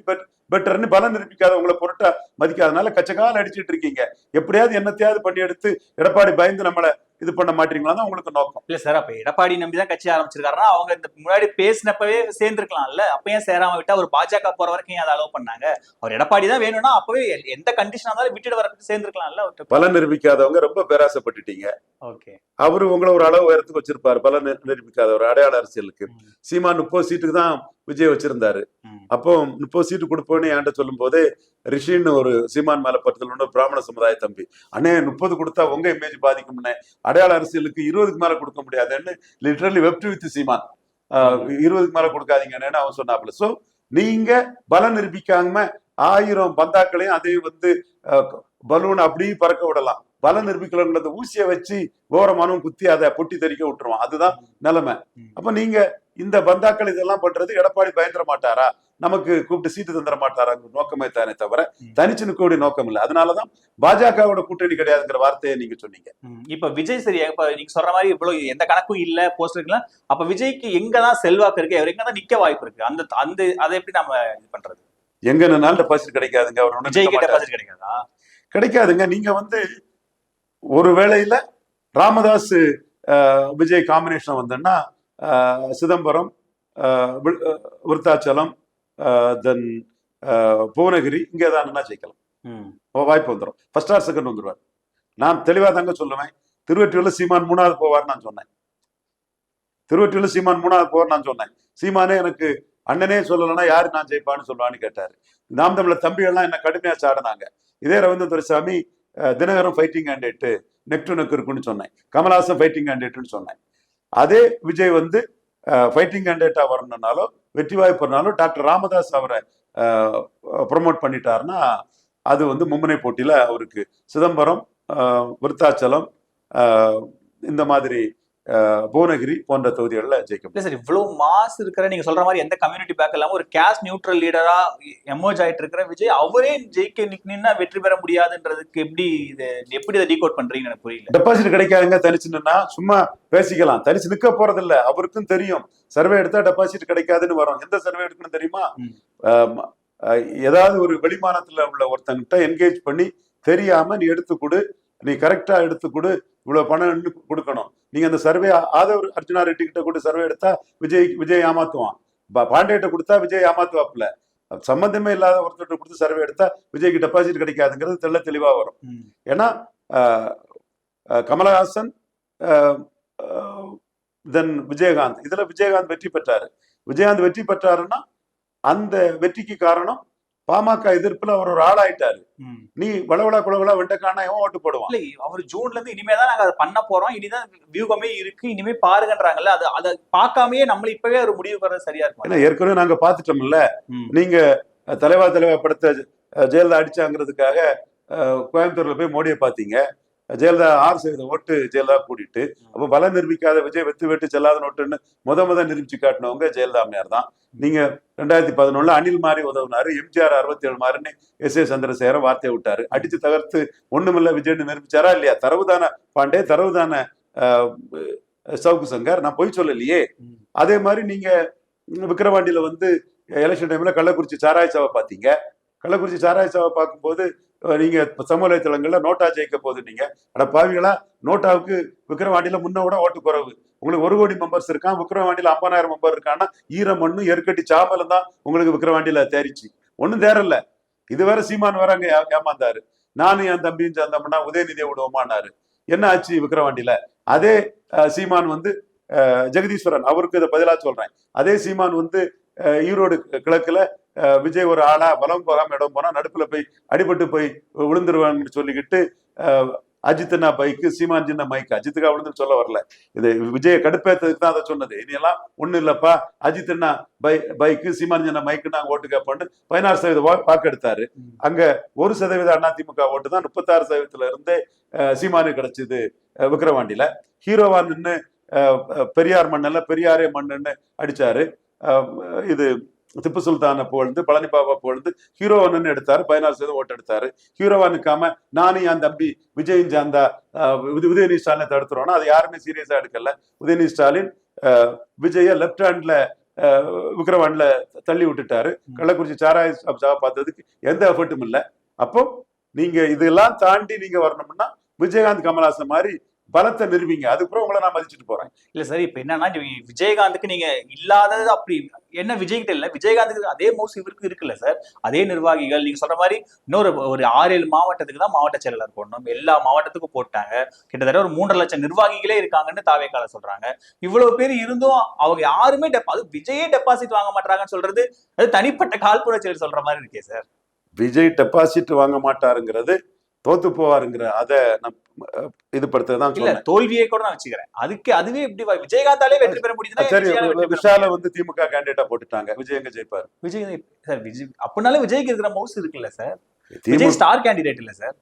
பெட்டர்னு பலம் நிரூபிக்காத உங்களை பொருட்டா மதிக்காதனால கச்சகால அடிச்சிட்டு இருக்கீங்க. எப்படியாவது என்னத்தையாவது பண்ணி எடுத்து எடப்பாடி பயந்து நம்மள இது பண்ண மாட்டீங்களா தான் உங்களுக்கு நோக்கம். இல்ல சார் அப்ப எடப்பாடி நம்பி தான் கட்சி ஆரம்பிச்சிருக்காருன்னா அவங்க இந்த முன்னாடி பேசினப்பவே சேர்ந்திருக்கலாம்ல. அப்ப ஏன் சேராம விட்டா ஒரு பாஜக போற வரைக்கும் அதை அலோவ் பண்ணாங்க? அவர் எடப்பாடி தான் வேணும்னா அப்பவே எந்த கண்டிஷனா இருந்தாலும் விட்டுட்டு வர சேர்ந்திருக்கலாம்ல பலம் நிரூபிக்காதவங்க ரொம்ப பேராசைப்பட்டுட்டீங்க. ஓகே. அவரு உங்களை ஒரு அளவு உயரத்துக்கு வச்சிருப்பாரு நிர- நிரூபிக்காதவர் அடையாள அரசியலுக்கு. சீமா முப்பது சீட்டுக்கு தான் விஜய் வச்சிருந்தாரு. அப்போ முப்பது சீட்டு கொடுப்போன்னு என்கிட்ட சொல்லும் போதே ரிஷின்னு ஒரு சீமான் மேல பட்டத்தில் உள்ள பிராமண சமுதாய தம்பி. அண்ணே முப்பது கொடுத்தா உங்க இமேஜ் பாதிக்கும்னே. அடையாள அரசியலுக்கு இருபதுக்கு மேல கொடுக்க முடியாதுன்னு லிட்டரலி வெப்ட் வித் சீமான். இருபதுக்கு மேல கொடுக்காதீங்கன்னு அவன் சொன்னாப்புல. சோ நீங்க பலம் நிரூபிக்காம ஆயிரம் பந்தாக்களையும் அதையும் வந்து பலூன் அப்படியே பறக்க விடலாம். பலம் நிரூபிக்கலங்கிறத ஊசியை வச்சு ஓரமானும் குத்தி அதை பொட்டி தெறிக்க விட்டுருவான். அதுதான் நிலைமை. அப்ப நீங்க இந்த பந்தாக்கள் இதெல்லாம் பண்றது எடப்பாடி பயந்துட மாட்டாரா? நமக்கு கூப்பிட்டு சீட்டு தந்துட மாட்டாராங்கிற நோக்கமே தானே தவிர. தனிச்சு நிற்கக்கூடிய நோக்கம் இல்லை. அதனாலதான் பாஜகவோட கூட்டணி கிடையாதுங்கிற வார்த்தையை நீங்க சொன்னீங்க. இப்ப விஜய் சரி இப்ப நீங்க சொல்ற மாதிரி இவ்வளவு எந்த கணக்கும் இல்ல போஸ்ட் இருக்குல்ல அப்ப விஜய்க்கு எங்கதான் செல்வாக்கு இருக்கு அவர் எங்கதான் நிக்க வாய்ப்பு இருக்கு அந்த அந்த அதை எப்படி நம்ம இது பண்றது? எங்க நின்னாலும் டெபாசிட் கிடைக்காதுங்க அவர் விஜய் மாட்டாரு. டெபாசிட் கிடைக்காதா? கிடைக்காதுங்க. நீங்க வந்து ஒரு வேளையில ராமதாஸ் விஜய் காம்பினேஷன் வந்தோன்னா சிதம்பரம் விருத்தாச்சலம் தென் புவனகிரி இங்கே ஏதானுன்னா ஜெயிக்கலாம். ம். அப்ப வாய்ப்பு வந்துடும் ஃபர்ஸ்ட் ஆர் செகண்ட் வந்துருவார். நான் தெளிவாக தாங்க சொல்லுவேன். திருவற்றியூர்ல சீமான் மூணாவது போவார் நான் சொன்னேன். திருவற்றியூர்ல சீமான் மூணாவது போவார் நான் சொன்னேன். சீமானே எனக்கு அண்ணனே சொல்லலைன்னா யாரு நான் ஜெயிப்பான்னு சொல்லுவான்னு கேட்டாரு. நாம் தமிழர் தம்பி எல்லாம் என்ன கடுமையா சாடினாங்க. இதே Ravindra Duraisamy Dhinakaran fighting candidate neck to neck இருக்குன்னு சொன்னேன். கமல்ஹாசன் ஃபைட்டிங் கேண்டேட்டுன்னு சொன்னேன். அதே விஜய் வந்து ஃபைட்டிங் கேண்டேட்டா வரணும்னாலும் வெற்றி வாய்ப்புனாலும் டாக்டர் ராமதாஸ் அவரை ப்ரொமோட் பண்ணிட்டாருன்னா அது வந்து மும்முனை போட்டியில் அவருக்கு சிதம்பரம் விருத்தாச்சலம் இந்த மாதிரி புவனகிரி போன்ற தொகுதிகளில் ஜெயிக்க இல்ல சார் இவ்வளவு மாஸ் இருக்கிற நீங்க சொல்ற மாதிரி எந்த கம்யூனிட்டி பேக் இல்லாம ஒரு கேஸ் நியூட்ரல் லீடரா எமர்ஜ் ஆயிட்டு இருக்கிற விஜய் அவரே ஜெயிக்க நின்னா வெற்றி பெற முடியாதுன்றதுக்கு எப்படி இது எப்படி இதை டீகோட் பண்றீங்கன்னு எனக்கு புரியல. டெபாசிட் கிடைக்காதுங்க தனிச்சு நின்னா சும்மா பேசிக்கலாம். தனிச்சு நிக்க போறது இல்ல அவருக்கும் தெரியும். சர்வே எடுத்தா டெபாசிட் கிடைக்காதுன்னு வரும். எந்த சர்வே எடுக்கணும் தெரியுமா? ஏதாவது ஒரு வெளிமானத்துல உள்ள ஒருத்தங்கிட்ட என்கேஜ் பண்ணி தெரியாம நீ எடுத்து கொடு நீ கரெக்டா எடுத்து கொடு இவ்வளவு பணம் இன்னும் கொடுக்கணும். நீங்க அந்த சர்வே ஆதவ் அர்ஜுனா ரெட்டி கிட்ட கூட சர்வே எடுத்தா விஜய் விஜய் ஏமாத்துவான். பா- பாண்டேட்ட கொடுத்தா விஜய் ஏமாத்துவாப்ல சம்பந்தமே இல்லாத ஒருத்தர்கிட்ட கொடுத்து சர்வே எடுத்தா விஜய்க்கு டெபாசிட் கிடைக்காதுங்கிறது தெள்ள தெளிவா வரும். ஏன்னா கமலஹாசன் தென் விஜயகாந்த். இதுல விஜயகாந்த் வெற்றி பெற்றாரு. விஜயகாந்த் வெற்றி பெற்றாருன்னா அந்த வெற்றிக்கு காரணம் பாமக எதிர்ப்புல அவர் ஒரு ஆளாயிட்டாரு. நீ வளவளா குளவளா வெண்டக்கானா எவன் ஓட்டு போடுவான். இல்ல அவர் ஜூன்ல இருந்து இனிமேதான் நாங்க அதை பண்ண போறோம். இனிதான் வியூகமே இருக்கு. இனிமே பாருங்கன்றாங்கல்ல அது அதை பார்க்காமயே நம்ம இப்பவே ஒரு முடிவு வர்றது சரியா இருக்கும்? ஏன்னா ஏற்கனவே நாங்க பாத்துட்டோம்ல. நீங்க தலைவா தலைவா படத்தை ஜெயலலிதா அடிச்சாங்கிறதுக்காக கோயம்புத்தூர்ல போய் மோடியை பாத்தீங்க ஜெயலலிதா ஆறு சதவீத ஓட்டு ஜெயலலிதா கூட்டிட்டு அப்ப பலம் நிரூபிக்காத விஜய் வெத்து வெட்டு செல்லாத நோட்டுன்னு முத முத நிரூபிச்சு காட்டினவங்க ஜெயலலிதா அம்மையார் தான். நீங்க ரெண்டாயிரத்தி பதினொன்னுல அனில் மாறி உதவுனாரு எம்ஜிஆர் அறுபத்தி ஏழு மாறுன்னு எஸ் ஏ சந்திரசேகர வார்த்தையை விட்டாரு. அடிச்சு தகர்த்து ஒண்ணுமில்ல விஜய்னு நிரூபிச்சாரா இல்லையா? தரவுதான பாண்டே தரவுதான ஆஹ், சவுக்கு சங்கர் நான் பொய் சொல்லலையே. அதே மாதிரி நீங்க விக்கிரவாண்டியில வந்து எலெக்ஷன் டைம்ல கள்ளக்குறிச்சி சாராய சாவை பார்த்தீங்க. கள்ளக்குறிச்சி சாராய சாவை பார்க்கும்போது நீங்க சமூக வலைத்தளங்கள்ல நோட்டா ஜெயிக்க போகுது நீங்க. அட பாவிகளா நோட்டாவுக்கு விக்கிரவாண்டியில முன்ன விட ஓட்டு குறைவு. உங்களுக்கு ஒரு கோடி மெம்பர்ஸ் இருக்கான் விக்கிரவாண்டியில ஐம்பதாயிரம் மெம்பர் இருக்கான்னா ஈர மண்ணு எருக்கட்டி சாம்பலும் தான் உங்களுக்கு விக்ரவாண்டியில தேறிச்சு ஒன்னும் தேரல இது வேற சீமான் வேற அங்க ஏமாந்தாரு. நானும் என் தம்பியும் சேர்ந்தோம்னா உதயநிதியை விடுவோமானாரு என்ன ஆச்சு விக்கிரவாண்டியில? அதே சீமான் வந்து ஜெகதீஸ்வரன் அவருக்கு இதை பதிலா சொல்றேன். அதே சீமான் வந்து ஈரோடு கிழக்குல விஜய் ஒரு ஆளா பலம் போகாம இடம் போனா நடுப்புல போய் அடிபட்டு போய் விழுந்துருவாங்கன்னு சொல்லிக்கிட்டு அஜித்னா பைக்கு சீமான் சின்ன மைக்கு அஜித்துக்கா விழுந்துன்னு சொல்ல வரல. இது விஜயை கடுப்பேற்றதுக்கு தான் அதை சொன்னது. இனியெல்லாம் ஒண்ணும் இல்லப்பா அஜித்னா பை பைக்கு சீமான் சின்ன மைக்கு நாங்கள் ஓட்டு கேட்போம்னு பதினாறு சதவீத வா- வாக்கு எடுத்தாரு. அங்க ஒரு சதவீத அதிமுக ஓட்டு தான் முப்பத்தாறு சதவீதத்துல இருந்தே சீமானு கிடைச்சிது கிடைச்சது விக்கிரவாண்டியில. ஹீரோவா நின்று பெரியார் மண்ணில் பெரியாரே மண்ணுன்னு அடிச்சாரு. அஹ், இது திப்பு சுல்தானை புகழ்ந்து பழனி பாபா புகழ்ந்து ஹீரோவன்னு எடுத்தாரு பதினாறு சதவீதம் ஓட்டு எடுத்தாரு. ஹீரோவா நிற்காம நானும் என் தம்பி அஹ், உத- உதயநிதி ஸ்டாலினை தடுத்துறோம்னா அது யாருமே சீரியஸா எடுக்கல. உதயநிதி ஸ்டாலின் விஜய லெப்ட் ஹேண்ட்ல விக்ரவாண்ட்ல தள்ளி விட்டுட்டாரு. கள்ளக்குறிச்சி சாராய சாவை பார்த்ததுக்கு எந்த எஃபர்ட்டும் இல்லை. அப்போ நீங்க இதெல்லாம் தாண்டி நீங்க வரணும்னா விஜயகாந்த் கமல்ஹாசன் மாதிரி பலத்தை நிறுவீங்க. அதுக்கப்புறம் உங்களை நான் மதிச்சுட்டு போறேன். இல்ல சார் இப்ப என்னன்னா விஜயகாந்துக்கு நீங்க இல்லாதது அப்படி என்ன விஜய்கிட்ட இல்ல விஜயகாந்துக்கு அதே மோஸ் இவருக்கு இருக்குல்ல சார் அதே நிர்வாகிகள் நீங்க சொல்ற மாதிரி இன்னொரு ஒரு ஆறு ஏழு மாவட்டத்துக்கு தான் மாவட்ட செயலாளர் போடணும். எல்லா மாவட்டத்துக்கும் போட்டாங்க. கிட்டத்தட்ட ஒரு மூன்றரை லட்சம் நிர்வாகிகளே இருக்காங்கன்னு தாவேக்கால சொல்றாங்க. இவ்வளவு பேர் இருந்தும் அவங்க யாருமே அது விஜயே டெபாசிட் வாங்க மாட்டாங்கன்னு சொல்றது அது தனிப்பட்ட காழ்ப்புணர்ச்சி செயல் சொல்ற மாதிரி இருக்கே சார் விஜய் டெபாசிட் வாங்க மாட்டாருங்கிறது தோத்து போவாருங்கிற அதை நான் இது படுத்ததான் இல்ல தோல்வியை கூட நான் வச்சுக்கிறேன். அதுக்கு அதுவே எப்படி வா- விஜயகாந்தாலே வெற்றி பெற முடியுதுன்னா சரி விஷால வந்து திமுக கேண்டிடேட்டா போட்டுட்டாங்க. விஜய் எங்க ஜெயிப்பாரு? விஜய் சார் விஜய் அப்படினாலே விஜய்க்கு இருக்கிற மவுஸ் இருக்குல்ல சார்? விஜய் ஸ்டார் கேண்டிடேட் இல்ல sir?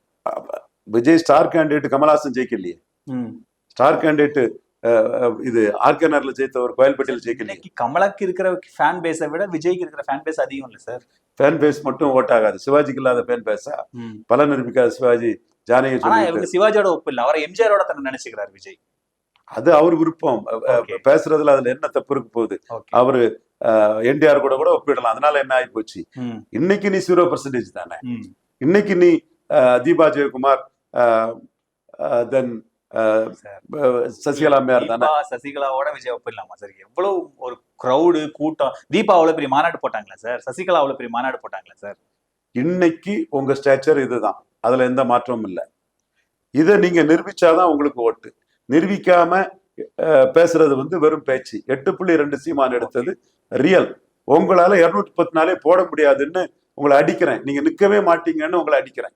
Vijay star candidate Kamal Haasan ஜெயிக்கலையே. Star candidate இது ஆர்கனர்ல ஜெயித்தவர் கோயல்பேட்டையில் இன்னைக்கு கமலாக்கு இருக்கிற ஃபேன் பேஸை விட விஜய்க்கு இருக்கிற ஃபேன் பேஸ் அதிகம் இல்ல சார் ஃபேன் பேஸ் மட்டும் ஓட் ஆகாது. சிவாஜிக்கு இல்லாத ஃபேன் பேஸா பல நிரூபிக்காத சிவாஜி ஜானகி இவங்க சிவாஜியோட ஒப்பு இல்ல. அவரை எம்ஜிஆரோட தன்னை நினைச்சுக்கிறார் விஜய். அது அவர் விருப்பம். பேசுறதுல அதுல என்ன தப்பு இருக்க போகுது? அவரு என்டிஆர் கூட கூட ஒப்பிடலாம். அதனால என்ன ஆகி போச்சு? இன்னைக்கு நீ ஜீரோ பர்சன்டேஜ் தானே? இன்னைக்கு நீ தீபா ஜெயக்குமார் தென் சசிகலா அம்மையார் தானே? சசிகலாவோட விஜய் ஒப்பிடலாமா சார் எவ்வளவு ஒரு கிரௌடு கூட்டம். தீபா அவ்வளவு பெரிய மாநாடு போட்டாங்களா சார் சசிகலா அவ்வளவு பெரிய மாநாடு போட்டாங்களா சார் இன்னைக்கு உங்க ஸ்டேச்சர் இதுதான். அதுல எந்த மாற்றமும் இல்லை. இதை நீங்க நிரூபிச்சாதான் உங்களுக்கு ஓட்டு. நிரூபிக்காம பேசுறது வந்து வெறும் பேச்சு. எட்டு புள்ளி ரெண்டு சீமான் எடுத்தது ரியல் உங்களால இருநூத்தி பத்து நாளே போட முடியாதுன்னு உங்களை அடிக்கிறேன். நீங்க நிக்கவே மாட்டீங்கன்னு உங்களை அடிக்கிறேன்.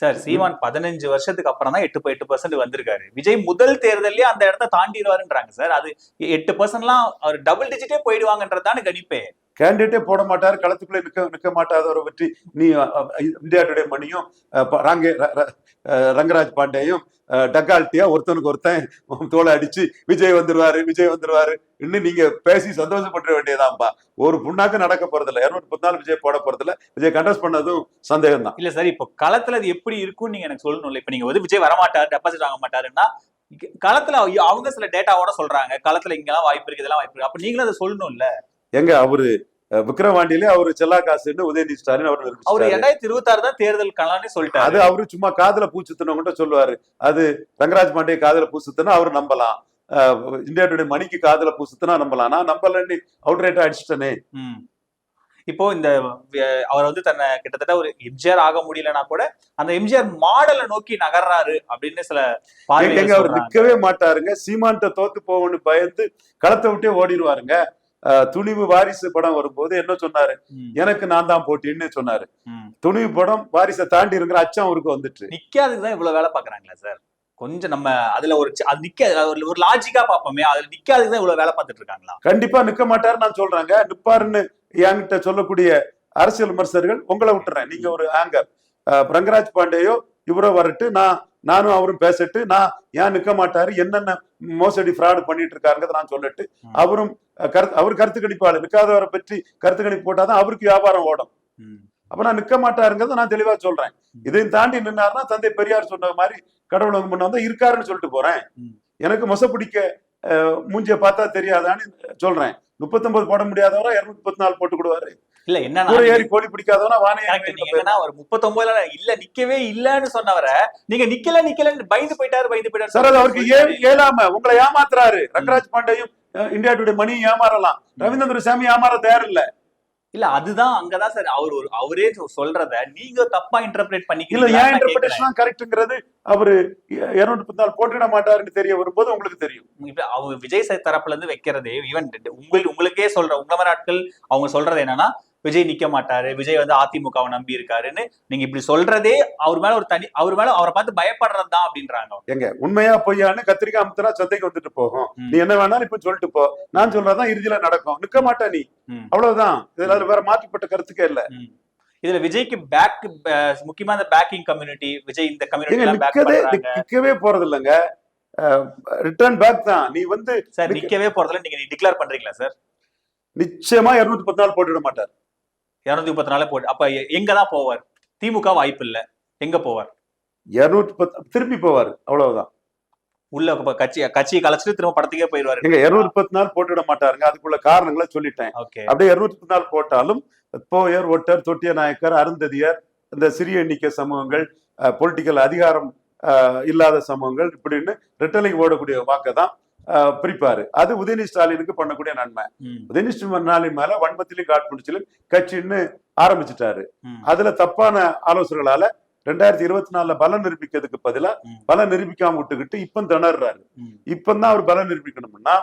சார் சீமான் பதினஞ்சு வருஷத்துக்கு அப்புறம் தான் எட்டு எட்டு பர்சன்ட் வந்திருக்காரு. விஜய் முதல் தேர்தலே அந்த இடத்த தாண்டிடுவாருன்றாங்க சார். அது எட்டு பர்சன்ட்லாம் அவர் டபுள் டிஜிட்டே போயிடுவாங்கன்றது தானே கணிப்பே. கேண்டிடேட்டே போட மாட்டார் களத்துக்குள்ளே நிக்க மாட்டாத ஒரு வெற்றி நீ இந்தியா டுடே மணியும் ராங்கே ர- அஹ், ரங்கராஜ் பாண்டேயும் அஹ், டக்கால்ட்டியா ஒருத்தனுக்கு ஒருத்தன் தோலை அடிச்சு விஜய் வந்துருவாரு விஜய் வந்துருவாரு இன்னும் நீங்க பேசி சந்தோஷப்பட வேண்டியதான்பா ஒரு புண்ணாக்கு நடக்க போறதில்ல. இருநூத்தி பத்து நாள் விஜய் போட போறதில்ல. விஜய் கண்டஸ்ட் பண்ணதும் சந்தேகம் தான் இல்ல சார் இப்போ களத்துல அது எப்படி இருக்கும்னு நீங்க எனக்கு சொல்லணும்ல. இப்ப நீங்க வந்து விஜய் வரமாட்டாரு டெபாசிட் வாங்க மாட்டாருன்னா களத்துல அவங்க சில டேட்டாவோட சொல்றாங்க. களத்துல இங்கெல்லாம் வாய்ப்பு இருக்கு இதெல்லாம் வாய்ப்பு இருக்கு. அப்ப நீங்களும் அதை சொல்லணும்ல. எங்க அவரு விக்ரவாண்டியிலே அவரு செல்லா காசுன்னு உதயநிதி ஸ்டாலின் அவர் அவர். ரெண்டாயிரத்தி இருபத்தி ஆறு தான் தேர்தல் அது சொல்லிட்டாரு. அவரு சும்மா காதுல பூச்சுத்தனவங்கிட்ட சொல்லுவாரு. அது ரங்கராஜ் பாண்டே காதுல பூசுத்துனா அவர் நம்பலாம். இந்தியா டுடே மணிக்கு காதுல பூசுத்துனா நம்பலாம். நான் நம்பலன்னு அவுட்ரேட்டா அடிச்சிட்டனே. ம். இப்போ இந்த அவர் வந்து தன்னை கிட்டத்தட்ட ஒரு எம்ஜிஆர் ஆக முடியலனா கூட அந்த எம்ஜிஆர் மாடலை நோக்கி நகர்றாரு அப்படின்னு சில பார்வைகள் அவர். நிக்கவே மாட்டாருங்க. சீமான்ட்ட தோத்து போவோம்னு பயந்து களத்தை விட்டே ஓடிடுவாருங்க. துணிவு வாரிசு படம் வரும்போது என்ன சொன்னாரு? எனக்கு நான் தான் போட்டின்னு சொன்னாரு. துணிவு படம் வாரிசை தாண்டி இருக்கிற அச்சம் அவருக்கு வந்துட்டு. நிக்காததுக்கு தான் இவ்வளவு வேலை பாக்குறாங்களா சார். கொஞ்சம் நம்ம அதுல ஒரு அது நிக்க ஒரு- லாஜிக்கா பாப்போமே அதுல நிக்காததுக்கு தான் இவ்வளவு வேலை பார்த்துட்டு இருக்காங்களா? கண்டிப்பா நிக்க மாட்டாரு நான் சொல்றேங்க. நிப்பாருன்னு என்கிட்ட சொல்லக்கூடிய அரசியல் விமர்சகர்கள் உங்களை விட்டுறேன். நீங்க ஒரு ஆங்கர் ரங்கராஜ் பாண்டேயோ இவரோ வரட்டு நான் நானும் அவரும் பேசட்டு நான் ஏன் நிக்க மாட்டாரு? என்னென்ன மோசடி ஃப்ராடு பண்ணிட்டு இருக்காருங்கிறத நான் சொல்லட்டு. அவரும் கருத்து அவர் கருத்து கணிப்பாளர். நிக்காதவரை பற்றி கருத்து கணிப்பு போட்டாதான் அவருக்கு வியாபாரம் ஓடும். அப்ப நான் நிக்க மாட்டாருங்கிறத நான் தெளிவா சொல்றேன். இதையும் தாண்டி நின்னாருன்னா தந்தை பெரியார் சொன்ன மாதிரி கடவுள் முன்ன வந்தா இருக்காருன்னு சொல்லிட்டு போறேன். எனக்கு மொச பிடிக்க மூஞ்சிய பார்த்தா தெரியாதான்னு சொல்றேன். முப்பத்தொன்பது போட முடியாதவரா இருநூத்தி முப்பத்தி நாலு போட்டு கொடுவாரு. இல்ல என்னன்னா கூரை ஏறி கோழி பிடிக்காதவனா வானை ஒரு முப்பத்தொன்பதுல இல்ல நிக்கவே இல்லன்னு சொன்னவரை நீங்க நிக்கல நிக்கலன்னு பயந்து போயிட்டாரு பயந்து போயிட்டாரு சார் அவருக்கு ஏன் இயலாம உங்களை ஏமாத்துறாரு. ரங்கராஜ் பாண்டேயும் இந்தியா டுடே மணி ஏமாறலாம். ரவீந்திர சாமி ஏமாற தயார் இல்ல இல்ல அதுதான் அங்கதான் சார் அவர் ஒரு அவரே சொல்றத நீங்க தப்பா இன்டர்பிரேட் பண்ணிக்கிறீங்களா ஏன் இன்டர்பிரேஷன் கரெக்ட்ங்கிறது அவரு இருநூத்தி முப்பத்தி நாலு போட்டிட மாட்டாருன்னு தெரிய வரும்போது உங்களுக்கு தெரியும். இப்ப அவங்க விஜய் சார் தரப்புல இருந்து வைக்கிறதே ஈவன் உங்கள் உங்களுக்கே சொல்ற உங்க மாதிரி ஆட்கள் அவங்க சொல்றது என்னன்னா விஜய் நிக்க மாட்டாரு. விஜய் வந்து அதிமுகவை நம்பி இருக்காருன்னு நீங்க இப்படி சொல்றதே அவர் மேல ஒரு தனி அவர் மேல அவரை பார்த்து பயப்படுறது தான் அப்படின்றாங்க. எங்க? உண்மையா பொய்யான்னு கத்திரிக்காய் அமுத்தினா சந்தைக்கு வந்துட்டு போகும். நீ என்ன வேணாலும் இப்ப சொல்லிட்டு போ. நான் சொல்றதான் இறுதியில நடக்கும். நிக்க மாட்டா நீ. அவ்வளவுதான். இதுல வேற மாற்றப்பட்ட கருத்துக்கே இல்ல. இதுல விஜய்க்கு பேக் முக்கியமா இந்த பேக்கிங் கம்யூனிட்டி விஜய் இந்த கம்யூனிட்டி நிக்கவே போறது இல்லைங்க ரிட்டர்ன் பேக் தான். நீ வந்து சார் நிக்கவே போறதுல நீங்க டிக்ளேர் பண்றீங்களா சார்? நிச்சயமா இருநூத்தி பத்து நாள் போட்டுட மாட்டார். இருநூத்தி முப்பத்தி நாலு போட்டு அப்ப எ- எங்கதான் போவார்? திமுக வாய்ப்பு இல்ல எங்க போவார்? இருநூத்தி பத்து திருப்பி போவாரு அவ்வளவுதான். உள்ள கட்சி கட்சியை கலைச்சிட்டு திரும்ப படத்துக்கே போயிடுவாரு எங்க இருநூத்தி பத்து நாள் போட்டுட மாட்டாருங்க அதுக்குள்ள காரணங்களை சொல்லிட்டேன். ஓகே. அப்படியே இருநூத்தி பத்து நாள் போட்டாலும் போயர் ஒட்டர் தொட்டிய நாயக்கர் அருந்ததியர் இந்த சிறிய எண்ணிக்கை சமூகங்கள் பொலிட்டிக்கல் அதிகாரம் இல்லாத சமூகங்கள் இப்படின்னு ரெட்டலைக்கு ஓடக்கூடிய வாக்கை தான் பிரிப்பாரு. அது உதயநிதி ஸ்டாலினுக்கு பண்ணக்கூடிய நன்மை. உதயநிதி ஸ்டாலின் மேல வன்மத்திலையும் காட்பிடிச்சிலும் கட்சின்னு ஆரம்பிச்சிட்டாரு. அதுல தப்பான ஆலோசனைகளால ரெண்டாயிரத்தி இருபத்தி நாலுல பலம் நிரூபிக்கிறதுக்கு பதிலா. பலம் நிரூபிக்காம விட்டுக்கிட்டு இப்ப திணறாரு. ம், இப்பதான் அவர் பலம் நிரூபிக்கணும்னா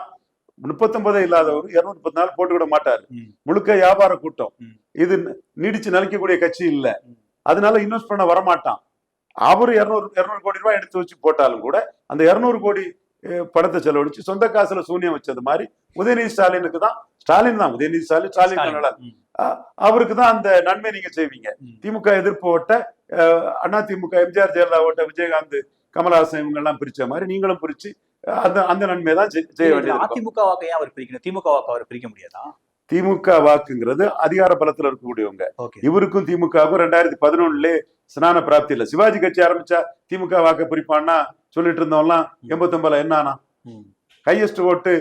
முப்பத்தொன்பதே இல்லாதவர் இருநூத்தி முப்பத்தி நாலு போட்டுக்கிட மாட்டாரு. முழுக்க வியாபார கூட்டம். இது நீடிச்சு நிலைக்கக்கூடிய கட்சி இல்ல. அதனால இன்வெஸ்ட் பண்ண வரமாட்டான். அவரு இருநூறு இருநூறு கோடி ரூபாய் எடுத்து வச்சு போட்டாலும் கூட அந்த இருநூறு கோடி பணத்தை செலவழிச்சு சொந்த காசுல சூன்யம் வச்சது மாதிரி உதயநிதி ஸ்டாலினுக்கு தான் ஸ்டாலின் தான் உதயநிதி ஸ்டாலின் ஸ்டாலின் அவருக்கு தான் அந்த நன்மை நீங்க செய்வீங்க. திமுக எதிர்ப்பு ஓட்ட அண்ணா திமுக எம்ஜிஆர் ஜெயலலிதா ஓட்ட விஜயகாந்த் கமலஹாசன் இவங்க எல்லாம் பிரிச்ச மாதிரி நீங்களும் பிரிச்சு அந்த அந்த நன்மையை தான் செய்- செய்ய வேண்டியது. அதிமுக வாக்கை ஏன் அவர் பிரிக்கணும்? திமுக வாக்கு அவர் பிரிக்க முடியாதா? திமுக வாக்குங்கிறது அதிகார பலத்துல இருக்கக்கூடியவங்க. இவருக்கும் திமுகவுக்கும் ரெண்டாயிரத்தி பதினொன்னுல ஸ்நான பிராப்தி இல்ல. சிவாஜி கட்சி ஆரம்பிச்சா திமுக வாக்க பிரிப்பான்னா சொல்லிட்டு இருந்தவங்கலாம் எண்பத்தொன்பதுல என்ன ஆனா? ஹையஸ்ட் ஓட்டு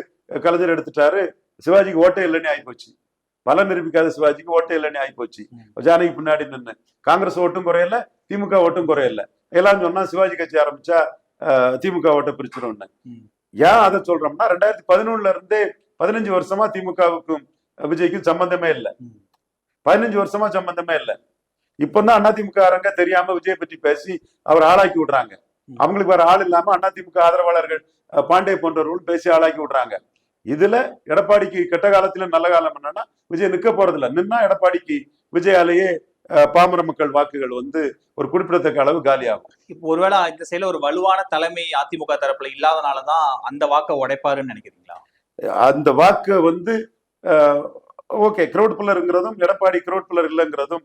கலைஞர் எடுத்துட்டாரு. சிவாஜிக்கு ஓட்டே இல்லைன்னு ஆயிப்போச்சு. பலம் நிரூபிக்காத சிவாஜிக்கு ஓட்டே இல்லைன்னு ஆயிப்போச்சு. ம். ஜானகி பின்னாடி நின்னு. காங்கிரஸ் ஓட்டும் குறையல திமுக ஓட்டும் குறையல. எல்லாம் சொன்னா சிவாஜி கட்சி ஆரம்பிச்சா திமுக ஓட்டை பிரிச்சிடும்னு ம். ஏன் அதை சொல்றோம்னா ரெண்டாயிரத்தி பதினொன்னுல இருந்தே பதினஞ்சு வருஷமா திமுகவுக்கும் விஜய்க்கும் சம்பந்தமே இல்லை. பதினஞ்சு வருஷமா சம்பந்தமே இல்லை. இப்பதான் அதிமுக அரங்க தெரியாம விஜய் பற்றி பேசி அவர் ஆளாக்கி விடுறாங்க. அவங்களுக்கு வேற ஆள் இல்லாம அதிமுக ஆதரவாளர்கள் பாண்டே போன்றவர்கள் பேசி ஆளாக்கி விடுறாங்க. இதுல எடப்பாடிக்கு கெட்ட காலத்துல நல்ல காலம் என்னன்னா விஜய் நிக்க போறது இல்ல நின்னா எடப்பாடிக்கு விஜயாலேயே பாமர மக்கள் வாக்குகள் வந்து ஒரு குறிப்பிடத்தக்க அளவு காலியாகும். இப்போ ஒருவேளை இந்த சைடுல ஒரு வலுவான தலைமை அதிமுக தரப்புல இல்லாதனாலதான் அந்த வாக்கை உடைப்பாருன்னு நினைக்கிறீங்களா? அந்த வாக்கு வந்து ஓகே கிரௌட் பில்லருங்கிறதும் எடப்பாடி கிரௌட் பில்லர் இல்லைங்கிறதும்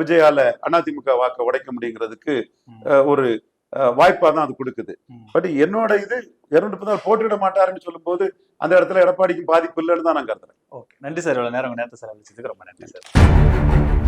விஜயால அதிமுக வாக்கை உடைக்க முடியுங்கிறதுக்கு ஒரு வாய்ப்பா தான் அது கொடுக்குது. பட் என்னோட இது இருநூத்தி பதினாறு போட்டியிட மாட்டாருன்னு சொல்லும்போது அந்த இடத்துல எடப்பாடிக்கு பாதிப்பு இல்லைன்னு தான் நான் கருதுறேன். ஓகே. நன்றி சார் இவ்வளவு நேரம் நேரத்தை செலவழிச்சதுக்கு ரொம்ப நன்றி சார்.